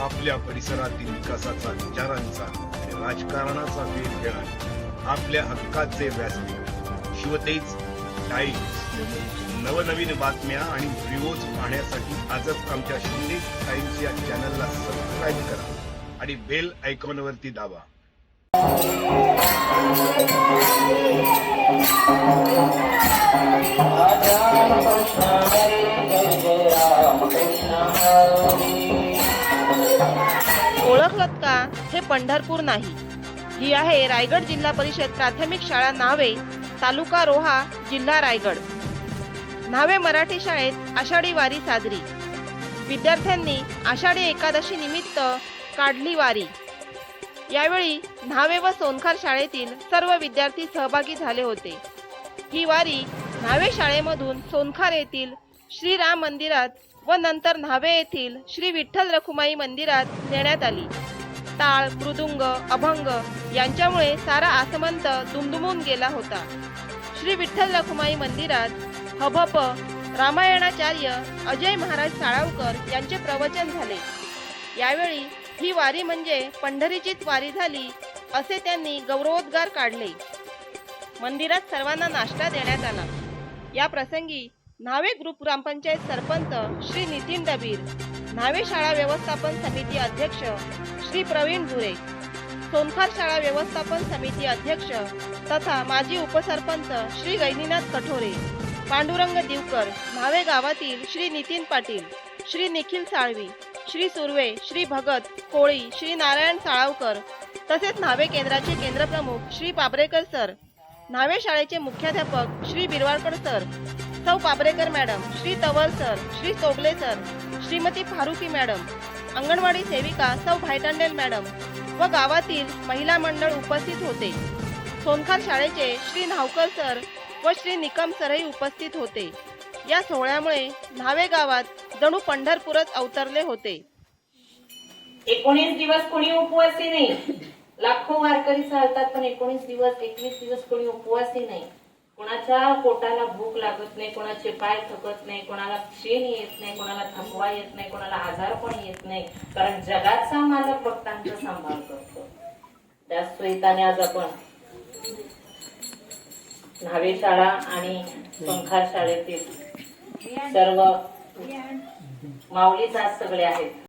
आपल्या परिसरातील विकासाचा विचारांचा राजकारणाचा वेध घेणार आपल्या हक्काचे व्यासपीठ. शिवतेज टाइम्स. नवनवीन बातम्या आणि व्हिडिओज पाहण्यासाठी आजच आमच्या शिंदे टाइम्स या चॅनलला सबस्क्राईब करा आणि बेल आयकॉनवरती दाबा. ओळखलत का? हे पंढरपूर नाही. ही आहे रायगड जिल्हा परिषद प्राथमिक शाळा नावे तालुका रोहा जिल्हा रायगड. न्हावे मराठी शाळेत आषाढी वारी साजरी. विद्यार्थ्यांनी आषाढी एकादशी निमित्त काढली वारी. यावेळी न्हावे व सोनखार शाळेतील सर्व विद्यार्थी सहभागी झाले होते. ही वारी न्हावे शाळेमधून सोनखार येथील श्रीराम मंदिरात व नंतर न्हावे येथील श्री विठ्ठल रखुमाई मंदिरात नेण्यात आली. टाळ मृदुंग अभंग यांच्यामुळे सारा आसमंत दुमदुमून गेला होता. श्री विठ्ठल रखुमाई मंदिरात हभप रामायणाचार्य अजय महाराज साळावकर यांचे प्रवचन झाले. यावेळी ही वारी म्हणजे पंढरीचीच वारी झाली असे त्यांनी गौरवोद्गार काढले. मंदिरात सर्वांना नाश्ता देण्यात आला. या प्रसंगी न्हावे ग्रुप ग्रामपंचायत सरपंच श्री नितीन डबीर न्हावे शाळा व्यवस्थापन समिती अध्यक्ष श्री प्रवीण धुरे सोनखार शाळा व्यवस्थापन समिती अध्यक्ष तथा माजी उपसरपंच श्री गैनीनाथ कठोरे पांडुरंग दिवकर न्हावे गावातील श्री नितीन पाटील श्री निखिल साळवी श्री सुर्वे श्री भगत कोळी श्री नारायण साळावकर तसेच न्हावे केंद्राचे केंद्रप्रमुख श्री पाबरेकर सर न्हावे शाळेचे मुख्याध्यापक श्री बिरवाडकर सर सौ Pabrekar madam Shri Tawal sir Shri Togle sir Shrimati Farooqui madam anganwadi सेविका सौ भायटांडेल मॅडम व गावातील महिला मंडळ उपस्थित होते. सोनखार शाळेचे श्री नावकर सर व श्री निकम सरही उपस्थित होते. या सोहळ्यामुळे न्हावे गावात जणू पंढरपूरच अवतरले होते. एकोणीस दिवस कोणी उपवासी नाही. लाखो वारकरी चालतात पण एकोणीस दिवस एकवीस दिवस कोणी उपवासी नाही. कोणाच्या पोटाला भूक लागत नाही कोणाचे पाय थकत नाही कोणाला क्षीण येत नाही कोणाला थकवा येत नाही कोणाला आजार पण येत नाही. कारण जगाचा मालक भक्तांचा सांभाळ करतो. त्या सुईताने आज आपण न्हावे शाळा आणि सोनखार शाळेतील सर्व माऊलीच आज सगळे आहेत.